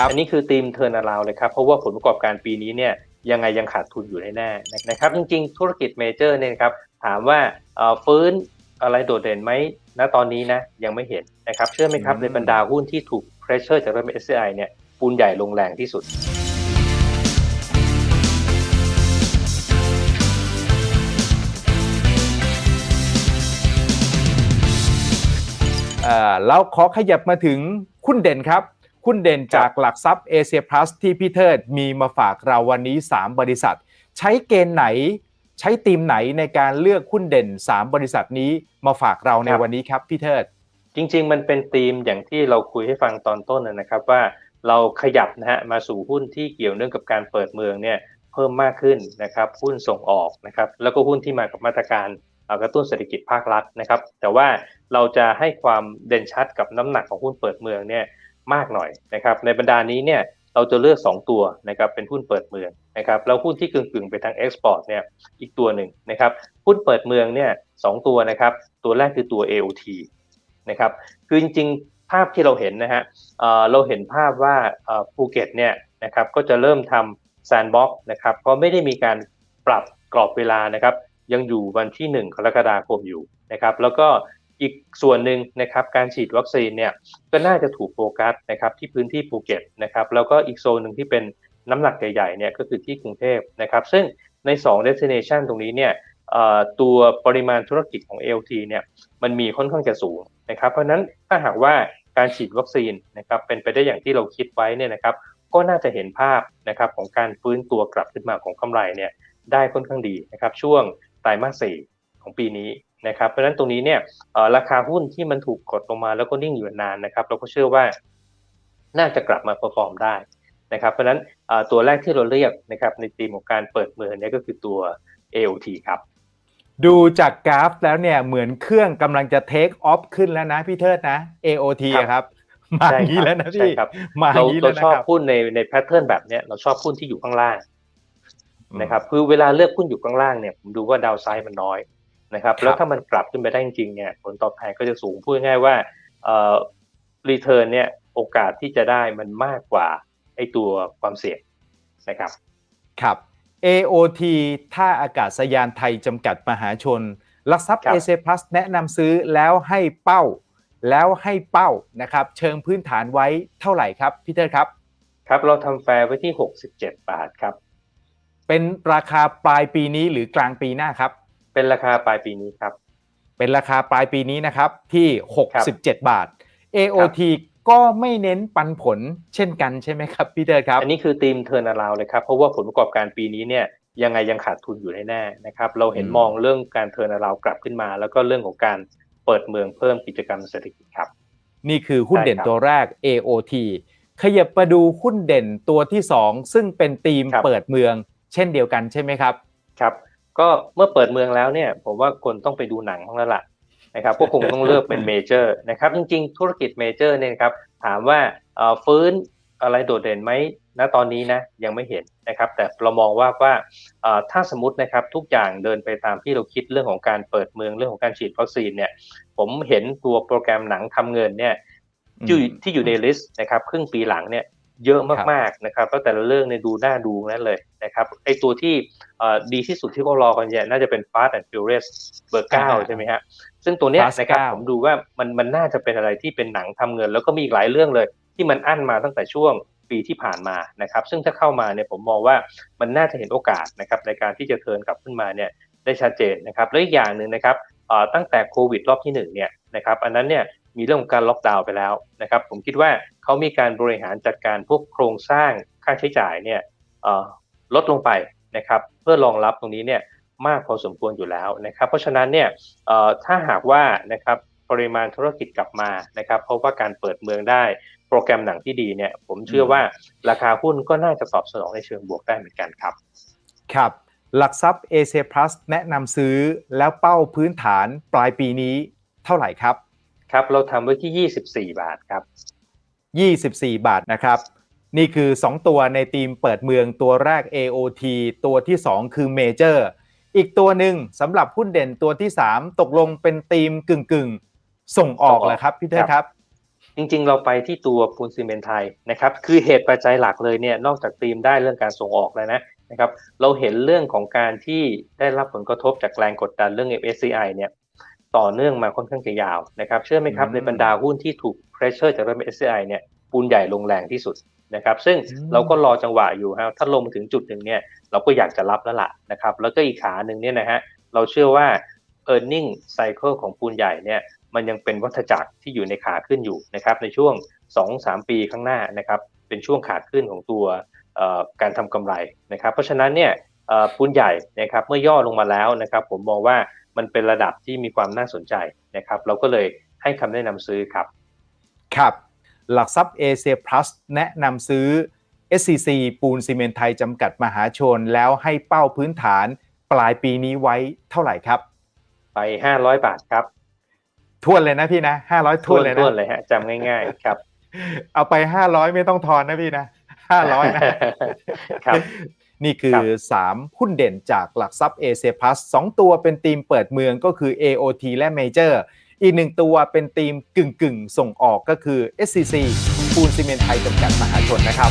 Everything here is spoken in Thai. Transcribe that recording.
ครับอันนี้คือธีมเทอร์นาราวเลยครับเพราะว่าผลประกอบการปีนี้เนี่ยยังไงยังขาดทุนอยู่แน่ๆนะครับจริงๆ ธุรกิจเมเจอร์เนี่ยนะครับถามว่าเอ่อฟื้นอะไรโดดเด่นไหมณตอนนี้นะยังไม่เห็นนะครับเชื่อไหมครับอืมในบรรดาหุ้นที่ถูกเพรสเชอร์จากเรื่อง SCI เนี่ยปูนใหญ่ลงแรงที่สุดเอ่อแล้วขอขยับมาถึงคุณเด่นครับ คุณเด่นจากหลักทรัพย์เอเชียพลัสที่พี่เทิดมีมาฝากเราวันนี้ 3 บริษัท ใช้เกณฑ์ไหนใช้ธีมไหนในการเลือกหุ้นเด่น 3 บริษัทนี้มาฝากเราในครับวันนี้ครับพี่เทิด จริง ๆ มันเป็นธีมอย่างที่เราคุยให้ฟังตอนต้นนะนะครับว่าเราขยับนะฮะมาสู่หุ้นที่เกี่ยวเนื่องกับการเปิดเมืองเนี่ยเพิ่มมากขึ้นนะครับหุ้นส่งออกนะครับแล้วก็หุ้นที่มากับมาตรการเอ่อกระตุ้นเศรษฐกิจภาครัฐนะครับ แต่ว่าเราจะให้ความเด่นชัดกับน้ำหนักของหุ้นเปิดเมืองเนี่ย มากหน่อยนะครับในบรรดานี้เนี่ยเราจะเลือก 2 ตัวนะครับเป็นหุ้นเปิดเมืองนะครับแล้วหุ้นที่กึ่งๆไปทางเอ็กซ์พอร์ตเนี่ยอีกตัวหนึ่งนะครับหุ้นเปิดเมืองเนี่ยสองตัวนะครับตัวแรกคือตัว AOT นะครับคือจริงๆภาพที่เราเห็นนะฮะเเราเห็นภาพว่าภูเก็ตเนี่ยนะครับก็จะเริ่มทำแซนด์บ็อกซ์นะครับเพราะไม่ได้มีการปรับกรอบเวลานะครับยังอยู่วันที่ 1 กรกฎาคมอยู่นะครับแล้วก็ อีกส่วนหนึ่งนะครับการฉีดวัคซีนเนี่ยก็น่าจะถูกโฟกัสนะครับที่พื้นที่ภูเก็ตนะครับแล้วก็อีกโซนหนึ่งที่เป็นน้ำหนักใหญ่ๆเนี่ยก็คือที่กรุงเทพนะครับซึ่งใน2 destination ตรงนี้เนี่ยตัวปริมาณธุรกิจของ LT เนี่ยมันมีค่อนข้างจะสูงนะครับเพราะฉะนั้นถ้าหากว่าการฉีดวัคซีนนะครับเป็นไปได้อย่างที่เราคิดไว้เนี่ยนะครับก็น่าจะเห็นภาพนะครับของการฟื้นตัวกลับขึ้นมาของกำไรเนี่ยได้ค่อนข้างดีนะครับช่วงไตรมาสสี่ของปีนี้ นะครับเพราะฉะนั้นตรงนี้เนี่ยเอ่อราคาหุ้นที่มันถูกกดลงมาแล้วก็นิ่งอยู่นานนะครับ เราก็เชื่อว่าน่าจะกลับมาเปอร์ฟอร์มได้นะครับเพราะฉะนั้นเอ่อตัวแรกที่เราเรียกนะครับในธีมของการเปิดเมืองเนี่ยก็คือตัว AOT ครับดูจากกราฟแล้วเนี่ยเหมือนเครื่องกำลังจะเทคออฟขึ้นแล้วนะพี่เทิดนะ AOT ครับอะครับมาอย่างนี้แล้วนะใช่พี่ครับมาอเราย่างนี้เราแล้วนะชอบครับหุ้นในในแพทเทิร์นแบบเนี้ยเราชอบหุ้นที่อยู่ข้างล่างนะครับคือเวลาเลือกหุ้นอยู่ข้างล่างเนี่ยผมดูว่าดาวไซด์มันน้อย นะครับครับแล้วถ้ามันกลับขึ้นไปได้จริงๆเนี่ยผลตอบแทนก็จะสูงพูดง่ายๆว่าเอ่อรีเทิร์นเนี่ยโอกาสที่จะได้มันมากกว่าไอตัวความเสี่ยงนะครับครับ AOT ท่าอากาศยานไทยจำกัดมหาชนหลักทรัพย์ครับเอเ Plus แนะนำซื้อแล้วให้เป้า แล้วให้เป้านะครับ เชิงพื้นฐานไว้เท่าไหร่ครับพี่เทิดครับ ครับเราทำแฟร์ไว้ที่ 67 บาทครับ เป็นราคาปลายปีนี้หรือกลางปีหน้าครับ เป็นราคาปลายปีนี้ครับ เป็นราคาปลายปีนี้นะครับที่ครับ67 บาท AOT ก็ไม่เน้นปันผลเช่นกันใช่ไหมครับพี่เทิดครับ อันนี้คือธีมเทอร์นาราวเลยครับเพราะว่าผลประกอบการปีนี้เนี่ยยังไงยังขาดทุนอยู่แน่ๆนะครับเราเห็นอืมมองเรื่องการเทอร์นาราวกลับขึ้นมา แล้วก็เรื่องของการเปิดเมืองเพิ่มกิจกรรมเศรษฐกิจครับ นี่คือหุ้นเด่นใช่ครับตัวแรก AOT ขยับมาดูหุ้นเด่นตัวที่ 2 ซึ่งเป็นธีมครับเปิดเมือง เช่นเดียวกันใช่ไหมครับ ครับ ก็เมื่อเปิดเมืองแล้วเนี่ย ผมว่าคนต้องไปดูหนังทั้งนั้นแหละนะครับก็คงต้องเลือกเป็นเมเจอร์นะครับจริงๆ ธุรกิจเมเจอร์เนี่ยนะครับถามว่าเอ่อฟื้นอะไรโดดเด่นไหมณตอนนี้นะยังไม่เห็นนะครับ แต่เรามองว่าว่าเอ่อถ้าสมมตินะครับทุกอย่างเดินไปตามที่เราคิดเรื่องของการเปิดเมืองเรื่องของการฉีดวัคซีนเนี่ย ผมเห็นตัวโปรแกรมหนังทำเงินเนี่ยที่อยู่อืมที่อยู่ในลิสต์นะครับครึ่งปีหลังเนี่ย เยอะมากๆนะครับแล้วแต่ละเรื่องเนี่ยดูน่าดูนั่นเลยนะครับไอตัวที่เอ่อดีที่สุดที่เขารอกันเนี่ยน่าจะเป็น Fast and Furious เบอร์เก้าอ่าใช่ไหมฮะซึ่งตัวเนี้ย Fast นะครับ9ผมดูว่ามันมันน่าจะเป็นอะไรที่เป็นหนังทำเงิน แล้วก็มีอีกหลายเรื่องเลย ที่มันอั้นมาตั้งแต่ช่วงปีที่ผ่านมานะครับ ซึ่งถ้าเข้ามาเนี่ยผมมองว่ามันน่าจะเห็นโอกาสนะครับในการที่จะเทิร์นกลับขึ้นมาเนี่ยได้ชัดเจนนะครับและอีกอย่างหนึ่งนะครับเอ่อตั้งแต่โควิดรอบที่หนึ่งเนี่ยนะครับอันนั้นเนี่ย มีเรื่องของการล็อกดาวน์ไปแล้วนะครับผมคิดว่าเขามีการบริหารจัดการพวกโครงสร้างค่าใช้จ่ายเนี่ยลดลงไปนะครับเพื่อรองรับตรงนี้เนี่ยมากพอสมควรอยู่แล้วนะครับเพราะฉะนั้นเนี่ยถ้าหากว่านะครับปริมาณธุรกิจกลับมานะครับเพราะว่าการเปิดเมืองได้โปรแกรมหนังที่ดีเนี่ยผมเชื่อว่าราคาหุ้นก็น่าจะตอบสนองในเชิงบวกได้เหมือนกันครับ ครับหลักทรัพย์เอเ Plus แนะนำซื้อแล้วเป้าพื้นฐานปลายปีนี้เท่าไหร่ครับ ครับเราทำไว้ที่ 24 บาทครับ 24 บาทนะครับ นี่คือ 2 ตัวในทีมเปิดเมืองตัวแรก AOT ตัวที่ 2 คือ Major อีกตัวหนึ่งสำหรับหุ้นเด่นตัวที่ 3 ตกลงเป็นทีมกึ่งกึ่งๆส่งออกส่งออกแหละครับพี่เทอครับจจริงๆ เราไปที่ตัวปูนซีเมนต์ไทยนะครับ คือเหตุปัจจัยหลักเลยเนี่ยนอกจากธีมได้เรื่องการส่งออกแล้วนะนะครับ เราเห็นเรื่องของการที่ได้รับผลกระทบจากแรงกดดันเรื่อง MSCI เนี่ย ต่อเนื่องมาค่อนข้างจะยาวนะครับเชื่อไหมครับอืมในบรรดาหุ้นที่ถูก pressure จากเรื่อง MSCI เนี่ยปูนใหญ่ลงแรงที่สุดนะครับซึ่งอืมเราก็รอจังหวะอยู่ครับถ้าลงมาถึงจุดหนึ่งเนี่ยเราก็อยากจะรับแล้วล่ะนะครับแล้วก็อีกขาหนึ่งเนี่ยนะฮะเราเชื่อว่า e a r n i n g cycle ของปูนใหญ่เนี่ยมันยังเป็นวัฏจักรที่อยู่ในขาขึ้นอยู่นะครับในช่วง 2-3 ปีข้างหน้านะครับเป็นช่วงขาขึ้นของตัวเอ่อการทำกำไรนะครับเพราะฉะนั้นเนี่ยเอ่อปูนใหญ่นะครับเมื่อย่อลงมาแล้วนะครับผมมองว่า มันเป็นระดับที่มีความน่าสนใจนะครับ เราก็เลยให้คำแนะนำซื้อครับ ครับ หลักทรัพย์เอเชียพลัสแนะนำซื้อ SCC ปูนซีเมนต์ไทยจำกัดมหาชน แล้วให้เป้าพื้นฐานปลายปีนี้ไว้เท่าไหร่ครับ ไป 500 บาทครับทวนเลยนะพี่นะ500ทวนเลยทนะวนเลยฮะจำง่าย ๆ ครับ เอาไป500ไม่ต้องทอนนะพี่นะ500นะครับ นี่คืครัอบ3หุ้นเด่นจากหลักทรัพย์เอเชียพลัสสตัวเป็นทีมเปิดเมืองก็คือ AOT และ Major อีกหนึ่งตัวเป็นทีมกึ่งกึ่งๆส่งออกก็คือ SCC ปูนซีเมนต์ไทยจำกัดมหาชนนะครับ